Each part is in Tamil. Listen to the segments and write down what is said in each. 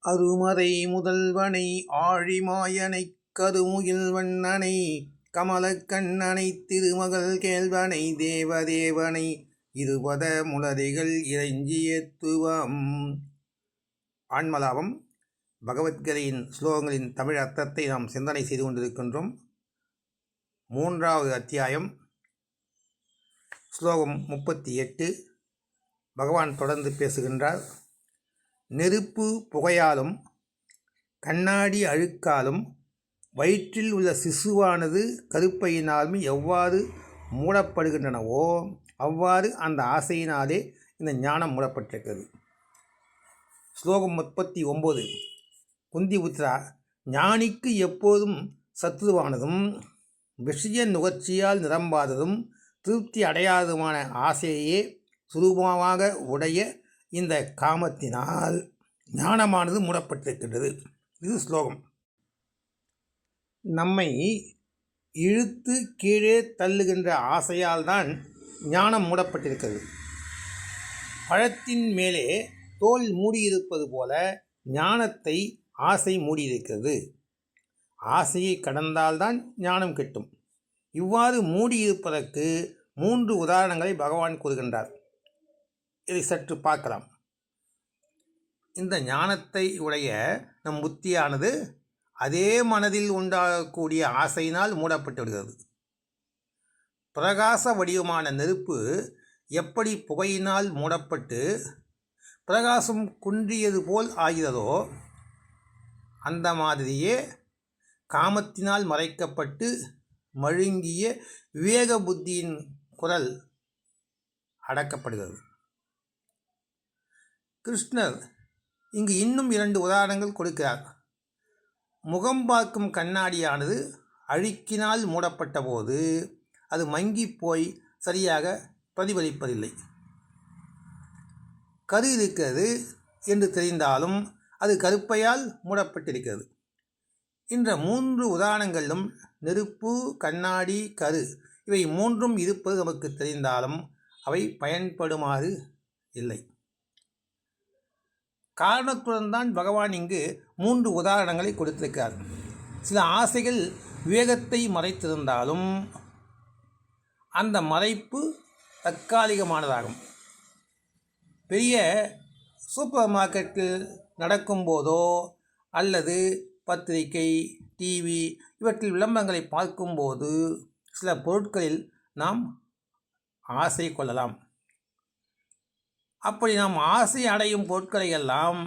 அருமறை முதல்வனை ஆழிமாயனைக் கருமுகில் வண்ணனை கமலக்கண்ணனை திருமகள் கேள்வனை தேவதேவனை இருபத முளரிகள் இறைஞ்சியத்துவம் ஆன்மலாபம் பகவத்கீதையின் ஸ்லோகங்களின் தமிழ் அர்த்தத்தை நாம் சிந்தனை செய்து கொண்டிருக்கின்றோம். மூன்றாவது அத்தியாயம் ஸ்லோகம் முப்பத்தி எட்டு. பகவான் தொடர்ந்து பேசுகின்றார். நெருப்பு புகையாலும் கண்ணாடி அழுக்காலும் வயிற்றில் உள்ள சிசுவானது கருப்பையினாலும் எவ்வாறு மூடப்படுகின்றனவோ அவ்வாறு அந்த ஆசையினாலே இந்த ஞானம் மூடப்பட்டிருக்கிறது. ஸ்லோகம் முப்பத்தி ஒம்பது குந்தி உத்ரா ஞானிக்கு எப்போதும் சத்துருவானதும் விஷய நுகர்ச்சியால் நிரம்பாததும் திருப்தி அடையாததுமான ஆசையே சுரூபமாக உடைய இந்த காமத்தினால் ஞானமானது மூடப்பட்டிருக்கின்றது. இது ஸ்லோகம். நம்மை இழுத்து கீழே தள்ளுகின்ற ஆசையால் தான் ஞானம் மூடப்பட்டிருக்கிறது. பழத்தின் மேலே தோல் மூடியிருப்பது போல ஞானத்தை ஆசை மூடியிருக்கிறது. ஆசையை கடந்தால்தான் ஞானம் கிட்டும். இவ்வாறு மூடியிருப்பதற்கு மூன்று உதாரணங்களை பகவான் கூறுகின்றார். இதை சற்று பார்க்கலாம். இந்த ஞானத்தை உடைய நம் புத்தியானது அதே மனதில் உண்டாகக்கூடிய ஆசையினால் மூடப்பட்டு விடுகிறது. பிரகாச வடிவமான நெருப்பு எப்படி புகையினால் மூடப்பட்டு பிரகாசம் குன்றியது போல் ஆகிறதோ அந்த மாதிரியே காமத்தினால் மறைக்கப்பட்டு மழுங்கிய விவேக புத்தியின் குரல் அடக்கப்படுகிறது. கிருஷ்ணர் இங்கு இன்னும் இரண்டு உதாரணங்கள் கொடுக்கிறார். முகம் பார்க்கும் கண்ணாடியானது அழுக்கினால் மூடப்பட்ட போது அது மங்கி போய் சரியாக பிரதிபலிப்பதில்லை. கரு இருக்கிறது என்று தெரிந்தாலும் அது கருப்பையால் மூடப்பட்டிருக்கிறது. இந்த மூன்று உதாரணங்களிலும் நெருப்பு கண்ணாடி கரு இவை மூன்றும் இருப்பது நமக்கு தெரிந்தாலும் அவை பயன்படுமாறு இல்லை. காரணத்துடன் தான் பகவான் இங்கு மூன்று உதாரணங்களை கொடுத்திருக்கிறார். சில ஆசைகள் விவேகத்தை மறைத்திருந்தாலும் அந்த மறைப்பு தற்காலிகமானதாகும். பெரிய சூப்பர் மார்க்கெட்டில் நடக்கும்போதோ அல்லது பத்திரிகை டிவி இவற்றில் விளம்பரங்களை பார்க்கும்போது சில பொருட்களில் நாம் ஆசை கொள்ளலாம். அப்படி நாம் ஆசை அடையும் பொருட்களை எல்லாம்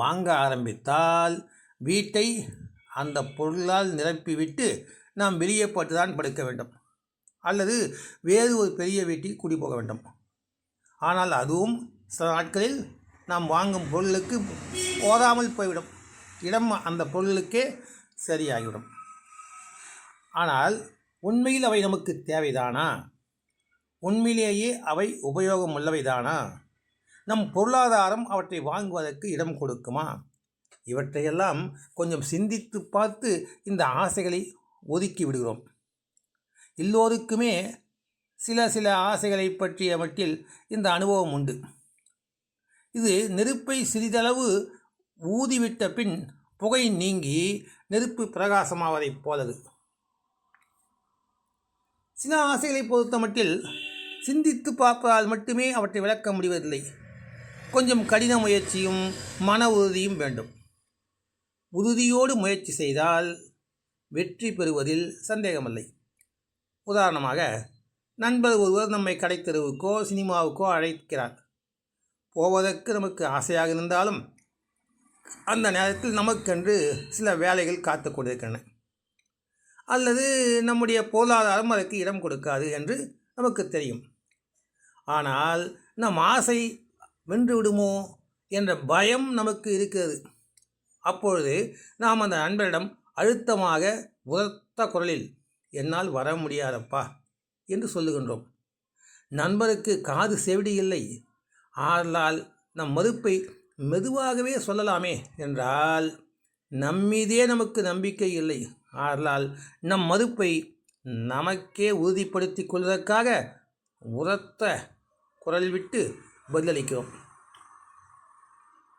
வாங்க ஆரம்பித்தால் வீட்டை அந்த பொருளால் நிரப்பிவிட்டு நாம் வெளியே பட்டு தான் படுக்க வேண்டும். அல்லது வேறு ஒரு பெரிய வீட்டில் குடி போக வேண்டும். ஆனால் அதுவும் சில நாட்களில் நாம் வாங்கும் பொருளுக்கு போதாமல் போய்விடும். இடம் அந்த பொருளுக்கே சரியாகிவிடும். ஆனால் உண்மையில் அவை நமக்கு தேவைதானா? உண்மையிலேயே அவை உபயோகமுள்ளவைதானா? நம் பொருளாதாரம் அவற்றை வாங்குவதற்கு இடம் கொடுக்குமா? இவற்றையெல்லாம் கொஞ்சம் சிந்தித்து பார்த்து இந்த ஆசைகளை ஒதுக்கி விடுகிறோம். எல்லோருக்குமே சில சில ஆசைகளை பற்றிய மட்டில் இந்த அனுபவம் உண்டு. இது நெருப்பை சிறிதளவு ஊதிவிட்ட பின் புகை நீங்கி நெருப்பு பிரகாசமாவதைப் போலது. சில ஆசைகளை பொறுத்த மட்டில் சிந்தித்து பார்ப்பதால் மட்டுமே அவற்றை விளக்க முடிவதில்லை. கொஞ்சம் கடின முயற்சியும் மன உறுதியும் வேண்டும். உறுதியோடு முயற்சி செய்தால் வெற்றி பெறுவதில் சந்தேகமில்லை. உதாரணமாக நண்பர் ஒருவர் நம்மை கடைத்தெருவுக்கோ சினிமாவுக்கோ அழைக்கிறார். போவதற்கு நமக்கு ஆசையாக இருந்தாலும் அந்த நேரத்தில் நமக்கென்று சில வேலைகள் காத்து கொண்டிருக்கின்றன. அல்லது நம்முடைய பொருளாதாரம் அதற்கு இடம் கொடுக்காது என்று நமக்கு தெரியும். ஆனால் நம் ஆசை வென்று விடுமோ என்ற பயம் நமக்கு இருக்கிறது. அப்பொழுது நாம் அந்த நண்பரிடம் அழுத்தமாக உரத்த குரலில் என்னால் வர முடியாதப்பா என்று சொல்லுகின்றோம். நண்பருக்கு காது செவிடி இல்லை. ஆதலால் நம் மறுப்பை மெதுவாகவே சொல்லலாமே என்றால் நம்மீதே நமக்கு நம்பிக்கை இல்லை. ஆதலால் நம் மறுப்பை நமக்கே உறுதிப்படுத்தி கொள்வதற்காக உரத்த குரல் விட்டு பதிலளிக்கிறோம்.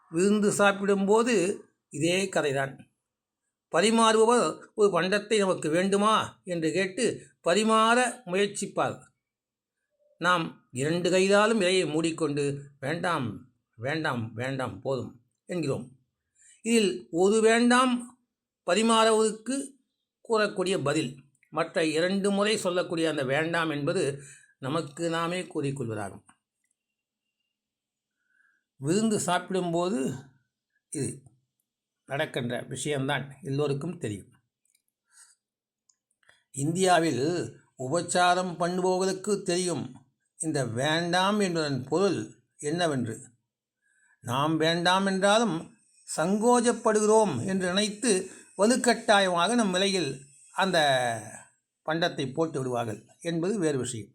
விருந்து சாப்பிடும்போது இதே கதைதான். பரிமாறுபவர் ஒரு பண்டத்தை நமக்கு வேண்டுமா? என்று கேட்டு பரிமாற முயற்சிப்பார். நாம் இரண்டு கைதாலும் இலையை மூடிக்கொண்டு வேண்டாம் வேண்டாம் வேண்டாம் போதும் என்கிறோம். இதில் ஒரு வேண்டாம் பரிமாறுவதற்கு கூறக்கூடிய பதில் மற்ற இரண்டு முறை சொல்லக்கூடிய அந்த வேண்டாம் என்பது நமக்கு நாமே கூறிக்கொள்வதாகும். விருந்து சாப்பிடும்போது இது நடக்கின்ற விஷயம்தான் எல்லோருக்கும் தெரியும். இந்தியாவில் உபச்சாரம் பண்ணுபவர்களுக்கு தெரியும் இந்த வேண்டாம் என்பதன் பொருள் என்னவென்று. நாம் வேண்டாம் என்றாலும் சங்கோஜப்படுகிறோம் என்று நினைத்து வலுக்கட்டாயமாக நம் விலையில் அந்த பண்டத்தை போட்டு விடுவார்கள் என்பது வேறு விஷயம்.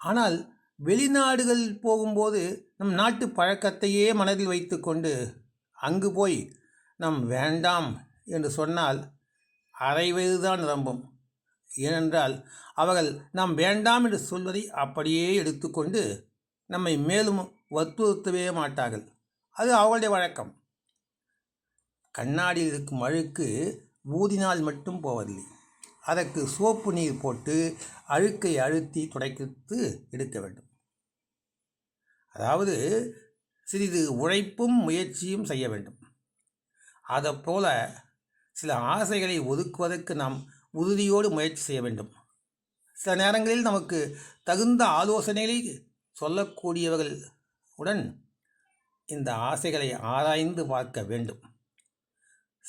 ஆனால் வெளிநாடுகள் போகும்போது நம் நாட்டு பழக்கத்தையே மனதில் வைத்துக்கொண்டு அங்கு போய் நம் வேண்டாம் என்று சொன்னால் அரை வயதுதான் நிரம்பும். ஏனென்றால் அவர்கள் நாம் வேண்டாம் என்று சொல்வதை அப்படியே எடுத்துக்கொண்டு நம்மை மேலும் வற்புறுத்தவே மாட்டார்கள். அது அவர்களுடைய வழக்கம். கண்ணாடியில் இருக்கும் அழுக்கு ஊதினால் மட்டும் போவதில்லை. அதற்கு சோப்பு நீர் போட்டு அழுக்கை அழுத்தி துடைத்து எடுக்க வேண்டும். அதாவது சிறிது உழைப்பும் முயற்சியும் செய்ய வேண்டும். அதைப்போல சில ஆசைகளை ஒதுக்குவதற்கு நாம் உறுதியோடு முயற்சி செய்ய வேண்டும். சில நேரங்களில் நமக்கு தகுந்த ஆலோசனைகளை சொல்லக்கூடியவர்கள் உடன் இந்த ஆசைகளை ஆராய்ந்து பார்க்க வேண்டும்.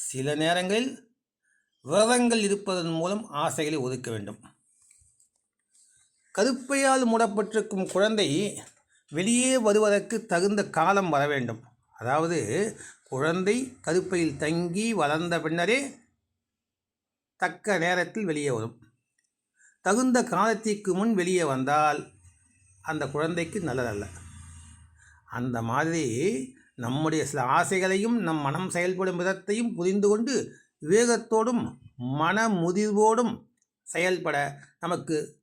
சில நேரங்களில் விரதங்கள் இருப்பதன் மூலம் ஆசைகளை ஒதுக்க வேண்டும். கருப்பையால் மூடப்பட்டிருக்கும் குழந்தை வெளியே வருவதற்கு தகுந்த காலம் வர வேண்டும். அதாவது குழந்தை கருப்பையில் தங்கி வளர்ந்த பின்னரே தக்க நேரத்தில் வெளியே வரும். தகுந்த காலத்திற்கு முன் வெளியே வந்தால் அந்த குழந்தைக்கு நல்லதல்ல. அந்த மாதிரி நம்முடைய சில ஆசைகளையும் நம் மனம் செயல்படும் விதத்தையும் புரிந்து கொண்டு விவேகத்தோடும் மன முதிர்வோடும் செயல்பட நமக்கு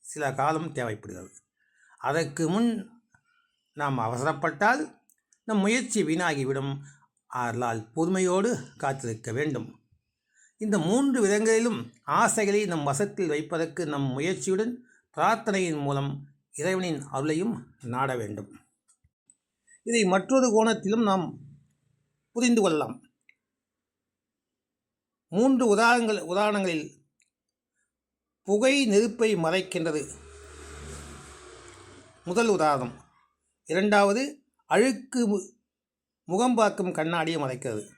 சில காலம் தேவைப்படுகிறது. அதற்கு முன் நாம் அவசரப்பட்டால் நம் முயற்சி வீணாகிவிடும். ஆதலால் பொறுமையோடு காத்திருக்க வேண்டும். இந்த மூன்று விதங்களிலும் ஆசைகளை நம் வசத்தில் வைப்பதற்கு நம் முயற்சியுடன் பிரார்த்தனையின் மூலம் இறைவனின் அருளையும் நாட வேண்டும். இதை மற்றொரு கோணத்திலும் நாம் புரிந்து கொள்ளலாம். மூன்று உதாரணங்கள் உதாரணங்களில் புகை நெருப்பை மறைக்கின்றது. முதல் உதாரணம். இரண்டாவது அழுக்கு மு- முகம் பார்க்கும் கண்ணாடியை மறைக்கிறது.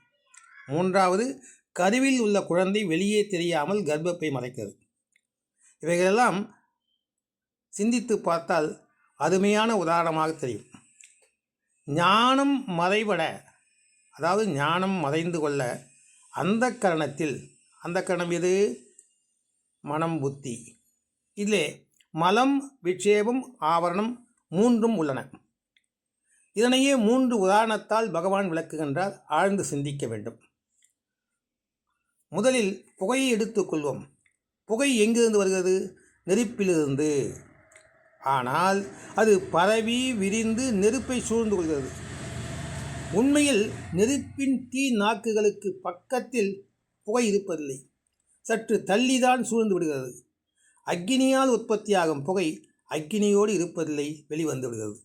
மூன்றாவது கருவில் உள்ள குழந்தை வெளியே தெரியாமல் கர்ப்பப்பை மறைக்கிறது. இவைகளெல்லாம் சிந்தித்து பார்த்தால் அருமையான உதாரணமாக தெரியும். ஞானம் மறைபட அதாவது ஞானம் மறைந்து கொள்ள அந்த கரணத்தில் அந்த கரணம் எது? மனம் புத்தி. இதிலே மலம் விட்சேபம் ஆவரணம் மூன்றும் உள்ளன. இதனையே மூன்று உதாரணத்தால் பகவான் விளக்குகின்றார் ஆழ்ந்து சிந்திக்க வேண்டும். முதலில் புகையை எடுத்துக்கொள்வோம் புகை எங்கிருந்து வருகிறது? நெருப்பிலிருந்து. ஆனால் அது பரவி விரிந்து நெருப்பை சூழ்ந்து கொள்கிறது. உண்மையில் நெருப்பின் தீ நாக்குகளுக்கு பக்கத்தில் புகை இருப்பதில்லை. சற்று தள்ளிதான் சூழ்ந்து விடுகிறது. அக்கினியால் உற்பத்தியாகும் புகை அக்கினியோடு இருப்பதில்லை வெளிவந்து விடுகிறது.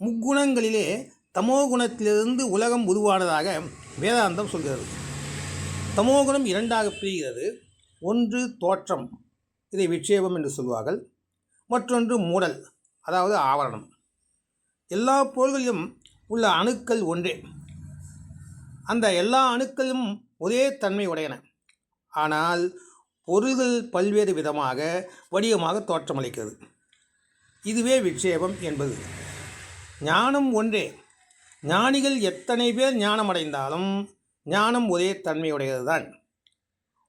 முக்குணங்களிலே தமோகுணத்திலிருந்து உலகம் உருவானதாக வேதாந்தம் சொல்கிறது. தமோகுணம் இரண்டாக பிரிகிறது. ஒன்று தோற்றம் இதை விட்சேபம் என்று சொல்வார்கள் மற்றொன்று மூடல் அதாவது ஆவரணம். எல்லா பொருள்களிலும் உள்ள அணுக்கள் ஒன்றே. அந்த எல்லா அணுக்களும் ஒரே தன்மை உடையன. ஆனால் பொருள்கள் பல்வேறு விதமாக வடிவமாக தோற்றமளிக்கிறது. இதுவே விட்சேபம் என்பது. ஞானம் ஒன்றே. ஞானிகள் எத்தனை பேர் ஞானம் அடைந்தாலும் ஞானம் ஒரே தன்மையுடையதுதான்.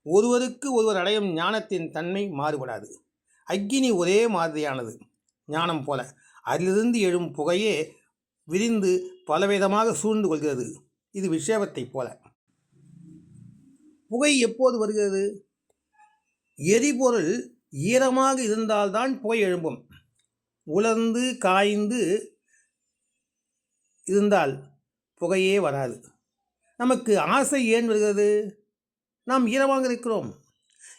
ஒருவருக்கு ஒருவர் அடையும் ஞானத்தின் தன்மை மாறுபடாது. அக்கினி ஒரே மாதிரியானது. ஞானம் போல அதிலிருந்து எழும் புகையே விரிந்து பலவிதமாக சூழ்ந்து கொள்கிறது. இது விஷேபத்தைப் போல. புகை எப்போது வருகிறது? எரிபொருள் ஈரமாக இருந்தால்தான் புகை எழும்பும். உலர்ந்து காய்ந்து இருந்தால் புகையே வராது. நமக்கு ஆசை ஏன் வருகிறது? நாம் ஈரமாக இருக்கிறோம்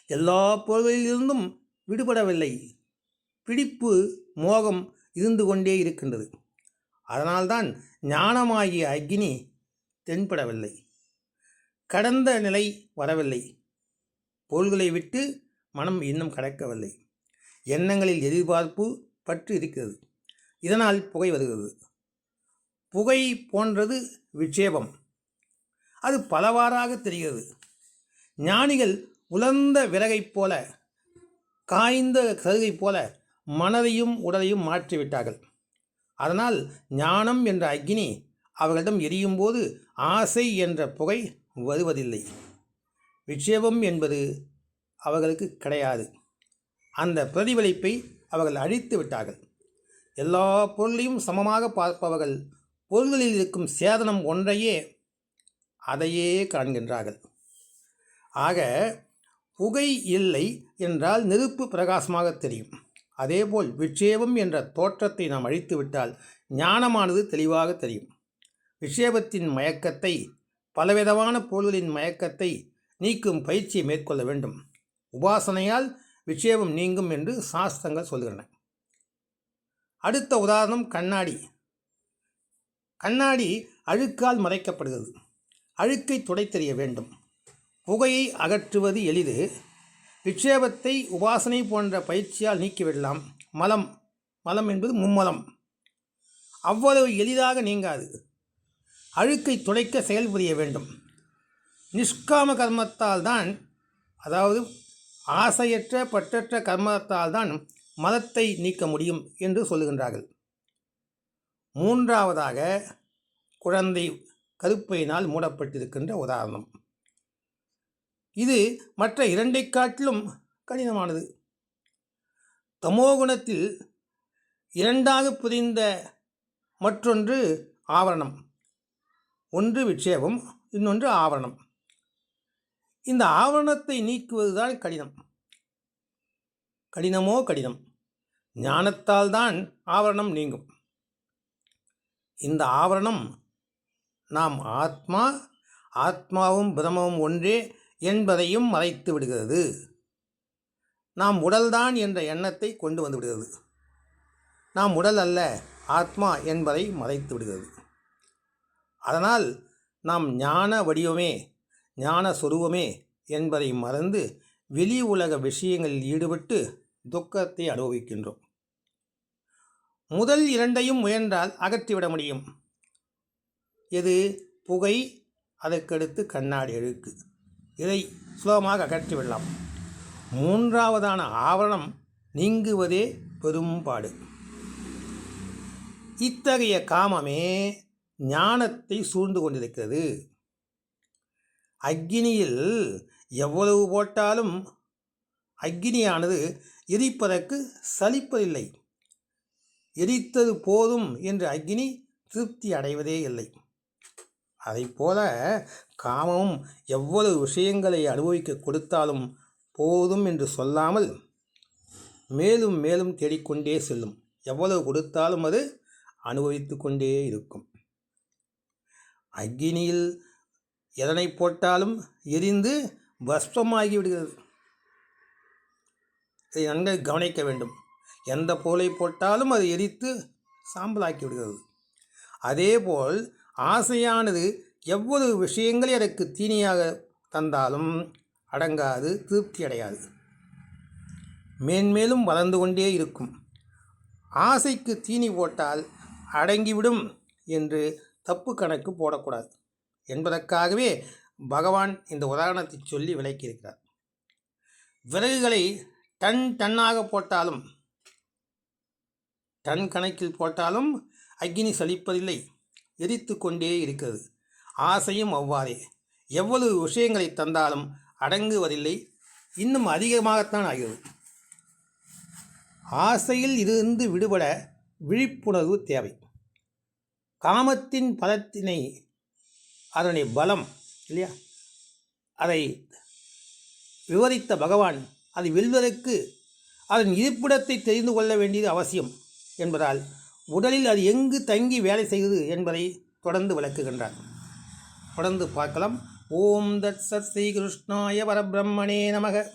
எல்லா போர்களிலிருந்தும் விடுபடவில்லை. பிடிப்பு மோகம் இருந்து கொண்டே இருக்கின்றது. அதனால்தான் ஞானமாகிய அக்னி தென்படவில்லை. கடந்த நிலை வரவில்லை. பொருள்களை விட்டு மனம் இன்னும் கடக்கவில்லை. எண்ணங்களில் எதிர்பார்ப்பு பற்று இருக்கிறது. இதனால் புகை வருகிறது. புகை போன்றது விட்சேபம். அது பலவாறாக தெரிகிறது. ஞானிகள் உலர்ந்த விறகைப் போல காய்ந்த கருகைப் போல மனதையும் உடலையும் மாற்றிவிட்டார்கள். அதனால் ஞானம் என்ற அக்னி அவர்களிடம் எரியும் போது ஆசை என்ற புகை வருவதில்லை. விட்சேபம் என்பது அவர்களுக்கு கிடையாது. அந்த பிரதிபலிப்பை அவர்கள் அழித்து விட்டார்கள். எல்லா பொருளையும் சமமாக பார்ப்பவர்கள் பொருள்களில் இருக்கும் சேதனம் ஒன்றையே அதையே காண்கின்றார்கள். ஆக புகை இல்லை என்றால் நெருப்பு பிரகாசமாக தெரியும். அதேபோல் விட்சேபம் என்ற தோற்றத்தை நாம் அழித்துவிட்டால் ஞானமானது தெளிவாக தெரியும். விஷேபத்தின் மயக்கத்தை பலவிதமான பொருள்களின் மயக்கத்தை நீக்கும் பயிற்சியை மேற்கொள்ள வேண்டும். உபாசனையால் விஷேபம் நீங்கும் என்று சாஸ்திரங்கள் சொல்கின்றன. அடுத்த உதாரணம் கண்ணாடி. கண்ணாடி அழுக்கால் மறைக்கப்படுகிறது. அழுக்கை துடைத்தெறிய வேண்டும். புகையை அகற்றுவது எளிது. விட்சேபத்தை உபாசனை போன்ற பயிற்சியால் நீக்கிவிடலாம். மலம். மலம் என்பது மும்மலம். அவ்வளவு எளிதாக நீங்காது. அழுக்கை துடைக்க செயல்புரிய வேண்டும். நிஷ்காம கர்மத்தால் தான் அதாவது ஆசையற்ற பற்றற்ற கர்மத்தால் தான் மதத்தை நீக்க முடியும் என்று சொல்லுகின்றார்கள். மூன்றாவதாக குழந்தை கருப்பையினால் மூடப்பட்டிருக்கின்ற உதாரணம். இது மற்ற இரண்டை காட்டிலும் கடினமானது. தமோகுணத்தில் இரண்டாக புரிந்த மற்றொன்று ஆவரணம். ஒன்று விட்சேபம் இன்னொன்று ஆவரணம். இந்த ஆவரணத்தை நீக்குவதுதான் கடினம். கடினமோ கடினம். ஞானத்தால் தான் ஆவரணம் நீங்கும். இந்த ஆவரணம் நாம் ஆத்மா ஆத்மாவும் பிரமமும் ஒன்றே என்பதையும் மறைத்து விடுகிறது. நாம் உடல்தான் என்ற எண்ணத்தை கொண்டு வந்து விடுகிறது. நாம் உடல் அல்ல ஆத்மா என்பதை மறைத்து விடுகிறது. அதனால் நாம் ஞான வடிவமே ஞான சொருவமே என்பதை மறந்து வெளி உலக விஷயங்களில் ஈடுபட்டு துக்கத்தை அனுபவிக்கின்றோம். முதல் இரண்டையும் முயன்றால் அகற்றிவிட முடியும். எது? புகை அதற்கடுத்து கண்ணாடி அழுக்கு. இதை சுலபமாக அகற்றிவிடலாம் மூன்றாவதான ஆவரணம் நீங்குவதே பெரும்பாடு. இத்தகைய காமமே ஞானத்தை சூழ்ந்து கொண்டிருக்கிறது. அக்னியில் எவ்வளவு போட்டாலும் அக்னியானது எரிப்பதற்கு சலிப்பதில்லை. எரித்தது போதும் என்று அக்னி திருப்தி அடைவதே இல்லை. போல காமமும் எவ்வளவு விஷயங்களை அனுபவிக்க கொடுத்தாலும் போதும் என்று சொல்லாமல் மேலும் மேலும் தேடிக்கொண்டே செல்லும். எவ்வளவு கொடுத்தாலும் அது அனுபவித்து கொண்டே இருக்கும். அக்னியில் எதனை போட்டாலும் எரிந்து பஸ்பமாகி விடுகிறது இதை நன்கு கவனிக்க வேண்டும். எந்த பொருளை போட்டாலும் அது எரித்து சாம்பலாக்கி விடுகிறது அதேபோல் ஆசையானது எவ்வளவு விஷயங்களை எனக்கு தீனியாக தந்தாலும் அடங்காது திருப்தி அடையாது மேன்மேலும் வளர்ந்து கொண்டே இருக்கும். ஆசைக்கு தீனி போட்டால் அடங்கிவிடும் என்று தப்பு கணக்கு போடக்கூடாது என்பதற்காகவே பகவான் இந்த உதாரணத்தை சொல்லி விளக்கியிருக்கிறார். விறகுகளை டன் டன்னாக போட்டாலும் டன் கணக்கில் போட்டாலும் அக்னி சலிப்பதில்லை. எரித்து கொண்டே இருக்கிறது. ஆசையும் அவ்வாறே. எவ்வளவு விஷயங்களை தந்தாலும் அடங்குவதில்லை. இன்னும் அதிகமாகத்தான் ஆகிறது. ஆசையில் இருந்து விடுபட விழிப்புணர்வு தேவை. காமத்தின் பலத்தினை அதனை பலம் இல்லையா? அதை விவரித்த பகவான் அதை வெல்வதற்கு அதன் இருப்பிடத்தை தெரிந்து கொள்ள வேண்டியது அவசியம் என்பதால் உடலில் அது எங்கு தங்கி வேலை செய்தது என்பதை தொடர்ந்து விளக்குகின்றார். தொடர்ந்து பார்க்கலாம். ஓம் தத் சத் ஸ்ரீ கிருஷ்ணாய பரபிரம்மணே நமக.